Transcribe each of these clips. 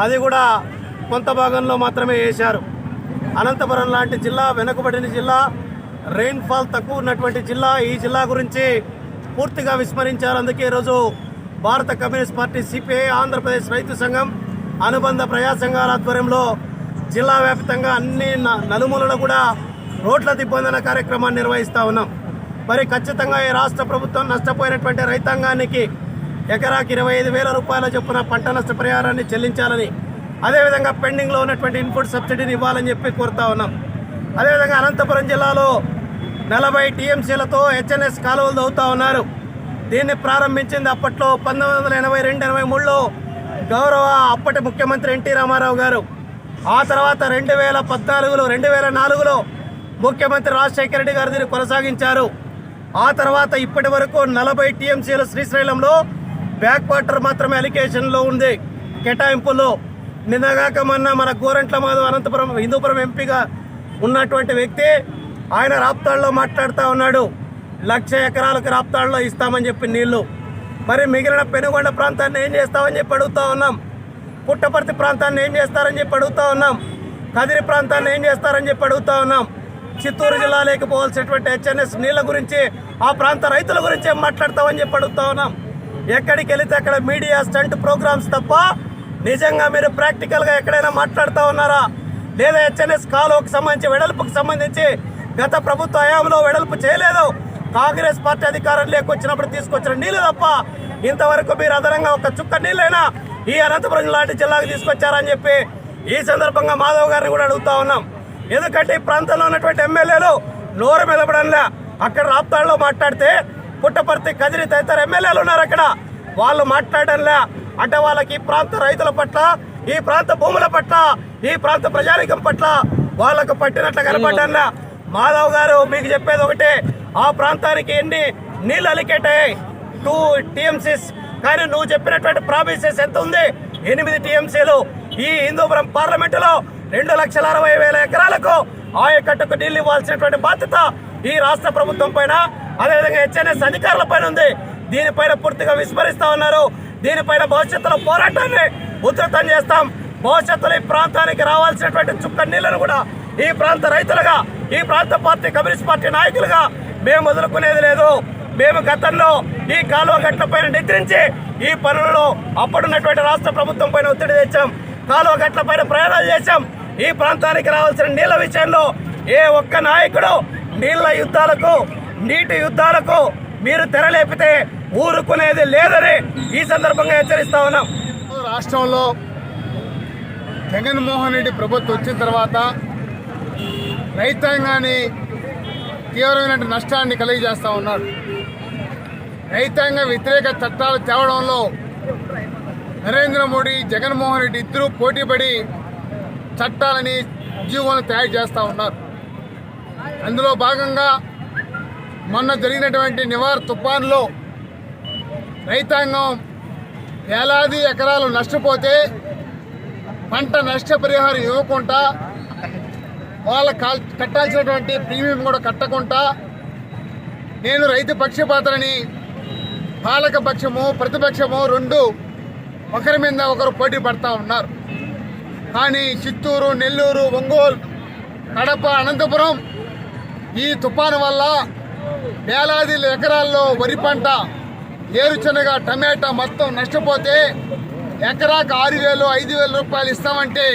అది కూడా కొంత భాగంలో మాత్రమే వేశారు అనంతపురం లాంటి జిల్లా వెనుకబడిన జిల్లా రెయిన్ఫాల్ తక్కువ ఉన్నటువంటి జిల్లా ఈ జిల్లా గురించి పూర్తిగా విస్మరించారు. అందుకే ఈరోజు భారత కమ్యూనిస్ట్ పార్టీ సిపిఐ ఆంధ్రప్రదేశ్ రైతు సంఘం అనుబంధ ప్రజా సంఘాల ఆధ్వర్యంలో జిల్లా వ్యాప్తంగా అన్ని న- నలుమూలలు కూడా రోడ్ల దిగ్బంధన కార్యక్రమాన్ని నిర్వహిస్తూ ఉన్నాం. మరి ఖచ్చితంగా ఈ రాష్ట్ర ప్రభుత్వం నష్టపోయినటువంటి రైతాంగానికి ఎకరాకి ఇరవై ఐదు వేల రూపాయల చొప్పున పంట నష్ట పరిహారాన్ని చెల్లించాలని అదేవిధంగా పెండింగ్లో ఉన్నటువంటి ఇన్పుట్ సబ్సిడీని ఇవ్వాలని చెప్పి కోరుతా ఉన్నాం. అదేవిధంగా అనంతపురం జిల్లాలో నలభై టీఎంసీలతో హెచ్ఎన్ఎస్ కాలువలు తవ్వుతా ఉన్నారు. దీన్ని ప్రారంభించింది అప్పట్లో పంతొమ్మిది వందల ఎనభై రెండు ఎనభై మూడులో గౌరవ అప్పటి ముఖ్యమంత్రి ఎన్టీ రామారావు గారు. ఆ తర్వాత రెండు వేల పద్నాలుగులో రెండు వేల నాలుగులో ముఖ్యమంత్రి రాజశేఖర రెడ్డి గారు దీన్ని కొనసాగించారు. ఆ తర్వాత ఇప్పటి వరకు నలభై టీఎంసీలు శ్రీశైలంలో బ్యాక్ వాటర్ మాత్రమే అలికేషన్లో ఉంది. కేటాయింపులో నిన్నగాక మొన్న మన గోరంట్ల మాధవ్ అనంతపురం హిందూపురం ఎంపీగా ఉన్నటువంటి వ్యక్తి ఆయన రాప్తాడులో మాట్లాడుతూ ఉన్నాడు. లక్ష ఎకరాలకు రాప్తాడులో ఇస్తామని చెప్పి నీళ్ళు. మరి మిగిలిన పెనుగొండ ప్రాంతాన్ని ఏం చేస్తామని చెప్పి అడుగుతూ ఉన్నాం. పుట్టపర్తి ప్రాంతాన్ని ఏం చేస్తారని చెప్పి అడుగుతూ ఉన్నాం. కదిరి ప్రాంతాన్ని ఏం చేస్తారని చెప్పి అడుగుతూ ఉన్నాం. చిత్తూరు జిల్లాలోకి పోవాల్సినటువంటి హెచ్ఎన్ఎస్ నీళ్ళ గురించి ఆ ప్రాంత రైతుల గురించి ఏం మాట్లాడతామని చెప్పి అడుగుతా ఉన్నాం. ఎక్కడికి వెళితే అక్కడ మీడియా స్టంట్ ప్రోగ్రామ్స్ తప్ప నిజంగా మీరు ప్రాక్టికల్గా ఎక్కడైనా మాట్లాడుతూ ఉన్నారా? లేదా హెచ్ఎన్ఎస్ కాలువకు సంబంధించి వెడల్పుకు సంబంధించి గత ప్రభుత్వ హయాంలో వెడల్పు చేయలేదు. కాంగ్రెస్ పార్టీ అధికారం లేకొచ్చినప్పుడు తీసుకొచ్చిన నీళ్ళు తప్ప ఇంతవరకు మీరు అదనంగా ఒక చుక్క నీళ్ళైనా ఈ అనంతపురం లాంటి జిల్లాకు తీసుకొచ్చారని చెప్పి ఈ సందర్భంగా మాధవ్ గారిని కూడా అడుగుతా ఉన్నాం. ఎందుకంటే ఈ ప్రాంతంలో ఉన్నటువంటి ఎమ్మెల్యేలు నోరు మెదపడంలా అక్కడ రాప్తాడులో మాట్లాడితే పుట్టపర్తి కదిరి తదితర ఎమ్మెల్యేలు ఉన్నారు అక్కడ. వాళ్ళు మాట్లాడడంలా. అంటే వాళ్ళకి ఈ ప్రాంత రైతుల పట్ల ఈ ప్రాంత భూముల పట్ల ఈ ప్రాంత ప్రజానికం పట్ల వాళ్ళకు పట్టినట్లు కనపడ్డా మాధవ్ గారు మీకు చెప్పేది ఒకటే ఆ ప్రాంతానికి ఎన్ని నీళ్ళు అలికెట్టాయి టూ టీఎంసీస్. కానీ నువ్వు చెప్పినటువంటి ప్రామిసెస్ ఎంత ఉంది? ఎనిమిది టీఎంసీలు. ఈ హిందూపురం పార్లమెంటులో రెండు లక్షల అరవై వేల ఎకరాలకు ఆయకట్టుకు నీళ్ళు ఇవ్వాల్సినటువంటి బాధ్యత ఈ రాష్ట్ర ప్రభుత్వం పైన. అదేవిధంగా హెచ్ఎన్ఎస్ అధికారుల పైన ఉంది. దీనిపైన పూర్తిగా విస్మరిస్తా ఉన్నారు. దీనిపైన భవిష్యత్తులో పోరాటాన్ని ఉధృతం చేస్తాం. భవిష్యత్తులో ఈ ప్రాంతానికి రావాల్సినటువంటి చుక్క నీళ్ళను కూడా ఈ ప్రాంత రైతులుగా ఈ ప్రాంత పార్టీ కమ్యూనిస్ట్ పార్టీ నాయకులుగా మేము వదులుకునేది లేదు. మేము గతంలో ఈ కాలువ గట్ల పైన నిద్రించి ఈ పనులలో అప్పుడున్నటువంటి రాష్ట్ర ప్రభుత్వం పైన ఒత్తిడి తెచ్చాం. కాలువ గట్ల పైన ప్రయాణాలు చేశాం. ఈ ప్రాంతానికి రావాల్సిన నీళ్ళ విషయంలో ఏ ఒక్క నాయకుడు నీళ్ళ యుద్ధాలకు నీటి యుద్ధాలకు మీరు తెరలేపితే ఊరుకునేది లేదని ఈ సందర్భంగా హెచ్చరిస్తా ఉన్నాం. రాష్ట్రంలో జగన్మోహన్ రెడ్డి ప్రభుత్వం వచ్చిన తర్వాత రైతాంగాన్ని తీవ్రమైన నష్టాన్ని కలిగజేస్తూ ఉన్నారు రైతాంగ వ్యతిరేక చట్టాలు తేవడంలో నరేంద్ర మోడీ జగన్మోహన్ రెడ్డి ఇద్దరూ పోటీపడి చట్టాలని ఉద్యోగాలను తయారు చేస్తూ ఉన్నారు. అందులో భాగంగా మొన్న జరిగినటువంటి నివార్ తుఫాన్లో రైతాంగం వేలాది ఎకరాలు నష్టపోతే పంట నష్టపరిహారం ఇవ్వకుండా వాళ్ళ కట్టాల్సినటువంటి ప్రీమియం కూడా కట్టకుండా నేను రైతు పక్షపాతలని పాలక పక్షము ప్రతిపక్షము రెండు ఒకరి మీద ఒకరు పోటీ పడతా ఉన్నారు. కానీ చిత్తూరు నెల్లూరు ఒంగోలు కడప అనంతపురం ఈ తుఫాను వల్ల వేలాది ఎకరాల్లో వరి పంట ఏరుచనగ టమాటా మొత్తం నష్టపోతే ఎకరాకు ఆరు వేలు ఐదు వేల రూపాయలు ఇస్తామంటే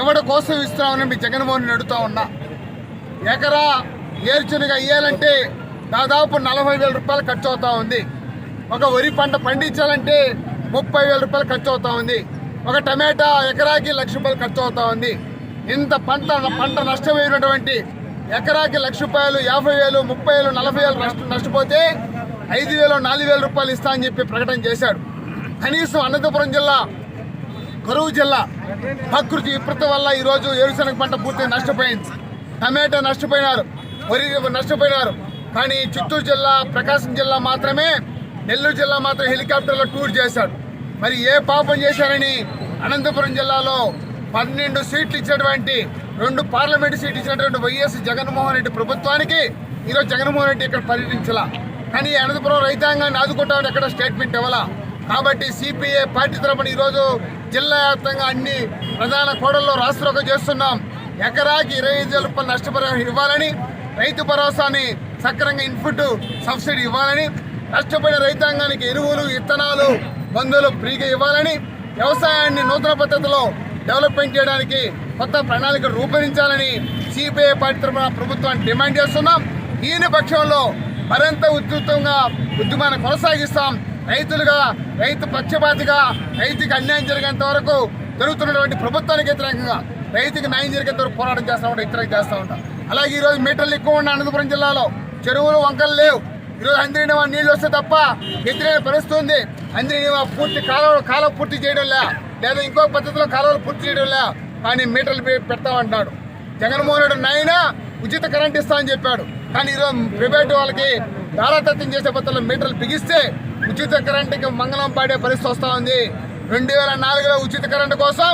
ఎవడ కోసం ఇస్తున్నామని మీ జగన్మోహన్ అడుగుతా ఉన్నా. ఎకరా ఏరుచనగ ఇవ్వాలంటే దాదాపు నలభై వేల రూపాయలు ఖర్చు అవుతా ఉంది. ఒక వరి పంట పండించాలంటే ముప్పై వేల రూపాయలు ఖర్చు అవుతా ఉంది. ఒక టమాటా ఎకరాకి లక్ష రూపాయలు ఖర్చు అవుతా ఉంది. ఇంత పంట పంట నష్టమైనటువంటి ఎకరాకి లక్ష రూపాయలు యాభై వేలు ముప్పై వేలు నలభై వేలు నష్ట నష్టపోతే ఐదు వేలు నాలుగు వేల రూపాయలు ఇస్తా అని చెప్పి ప్రకటన చేశాడు. కనీసం అనంతపురం జిల్లా కరువు జిల్లా ప్రకృతి విపత్తు వల్ల ఈరోజు ఏరుశనగ పంట పూర్తిగా నష్టపోయింది. టమాటా నష్టపోయినారు వరి నష్టపోయినారు. కానీ చిత్తూరు జిల్లా ప్రకాశం జిల్లా మాత్రమే నెల్లూరు జిల్లా మాత్రం హెలికాప్టర్లో టూర్ చేశాడు. మరి ఏ పాపం చేశారని అనంతపురం జిల్లాలో పన్నెండు సీట్లు ఇచ్చినటువంటి రెండు పార్లమెంటు సీట్లు ఇచ్చినటువంటి వైఎస్ జగన్మోహన్ రెడ్డి ప్రభుత్వానికి ఈరోజు జగన్మోహన్ రెడ్డి ఇక్కడ పర్యటించాల. కానీ అనంతపురం రైతాంగాన్ని ఆదుకుంటామని ఎక్కడ స్టేట్మెంట్ ఇవ్వాలా? కాబట్టి సిపిఐ పార్టీ తరపున ఈరోజు జిల్లా వ్యాప్తంగా అన్ని ప్రధాన కోడల్లో రాష్ట్రంలో చేస్తున్నాం. ఎకరాకి ఇరవై ఐదు రూపాయలు నష్టపరిహారం ఇవ్వాలని రైతు భరోసాని సక్రంగా ఇన్పుట్ సబ్సిడీ ఇవ్వాలని నష్టపోయిన రైతాంగానికి ఎరువులు విత్తనాలు మందులు ఫ్రీగా ఇవ్వాలని వ్యవసాయాన్ని నూతన పద్ధతిలో డెవలప్మెంట్ చేయడానికి కొత్త ప్రణాళిక రూపొందించాలని సిపిఐ పార్టీ తరఫున ప్రభుత్వాన్ని డిమాండ్ చేస్తున్నాం. ఈయన పక్షంలో మరింత ఉధృతంగా ఉద్యమాన్ని కొనసాగిస్తాం. రైతులుగా రైతు పక్షపాతిగా రైతుకి అన్యాయం జరిగేంత వరకు జరుగుతున్నటువంటి ప్రభుత్వానికి వ్యతిరేకంగా రైతుకి న్యాయం జరిగేంత వరకు పోరాటం చేస్తా ఉంటాం వ్యతిరేకం చేస్తా ఉంటాం. అలాగే ఈరోజు మీటర్లు ఎక్కువ ఉన్న అనంతపురం జిల్లాలో. చెరువులు వంకలు లేవు. ఈరోజు అందిరినవా నీళ్ళు వస్తే తప్ప వ్యతిరేక పరిస్థితుంది ఉంది. పూర్తి కాలువ కాలువ పూర్తి చేయడం లే. లేదా ఇంకో పద్ధతిలో కాలువలు పూర్తి చేయడం లే. కానీ మీటర్లు పె- పెడతామంటున్నాడు. జగన్మోహన్ రెడ్డి నాయన ఉచిత కరెంట్ ఇస్తా అని చెప్పాడు. కానీ ఈరోజు ప్రైవేట్ వాళ్ళకి ధారాతత్వం చేసే పత్రంలో మీటర్లు బిగిస్తే ఉచిత కరెంటుకి మంగళం పాడే పరిస్థితి వస్తూ ఉంది. రెండు వేల నాలుగులో ఉచిత కరెంటు కోసం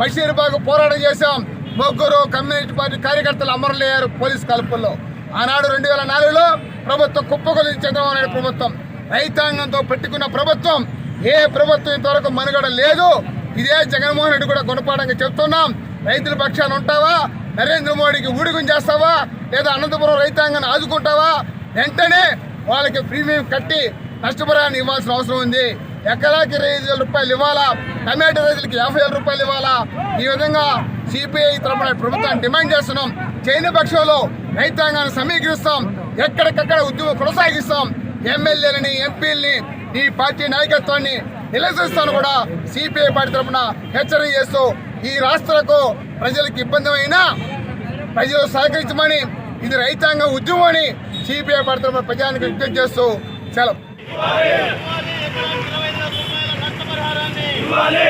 బషీర్బాగ్ పోరాటం చేశాం. ముగ్గురు కమ్యూనిస్ట్ పార్టీ కార్యకర్తలు అమరులయ్యారు పోలీస్ కలుపుల్లో. ఆనాడు రెండు వేల నాలుగులో ప్రభుత్వం కుప్పకొలింది చంద్రబాబు నాయుడు ప్రభుత్వం. రైతాంగంతో పెట్టుకున్న ప్రభుత్వం ఏ ప్రభుత్వం ఇంతవరకు మనుగడ లేదు. ఇదే జగన్మోహన్ రెడ్డి కూడా గుణపాఠంగా చెప్తున్నాం. రైతుల పక్షాన ఉంటావా? నరేంద్ర మోడీకి ఊడిగం చేస్తావా? లేదా అనంతపురం రైతాంగాన్ని ఆదుకుంటావా? వెంటనే వాళ్ళకి ప్రీమియం కట్టి నష్టపరాన్ని ఇవ్వాల్సిన అవసరం ఉంది. ఎకరాకి ఇరవై ఐదు వేల రూపాయలు ఇవ్వాలా? టమాటో రైతులకి యాభై వేల రూపాయలు ఇవ్వాలా? ఈ విధంగా సిపిఐ తరపున ప్రభుత్వాన్ని డిమాండ్ చేస్తున్నాం. చైనా పక్షంలో రైతాంగాన్ని సమీకరిస్తాం. ఎక్కడికక్కడ ఉద్యమం కొనసాగిస్తాం. ఎమ్మెల్యేలని ఎంపీలని ఈ పార్టీ నాయకత్వాన్ని నిలదీస్తాను కూడా సిపిఐ పార్టీ తరపున హెచ్చరిక చేస్తూ ఈ రాష్ట్రాలకు ప్రజలకు ఇబ్బందిమైనా ప్రజలు సహకరించమని ఇది రైతాంగ ఉద్యమం అని సిపిఐ పడుతున్న ప్రజానికి విజ్ఞప్తి చేస్తూ సెలవు. ఇవ్వాలి.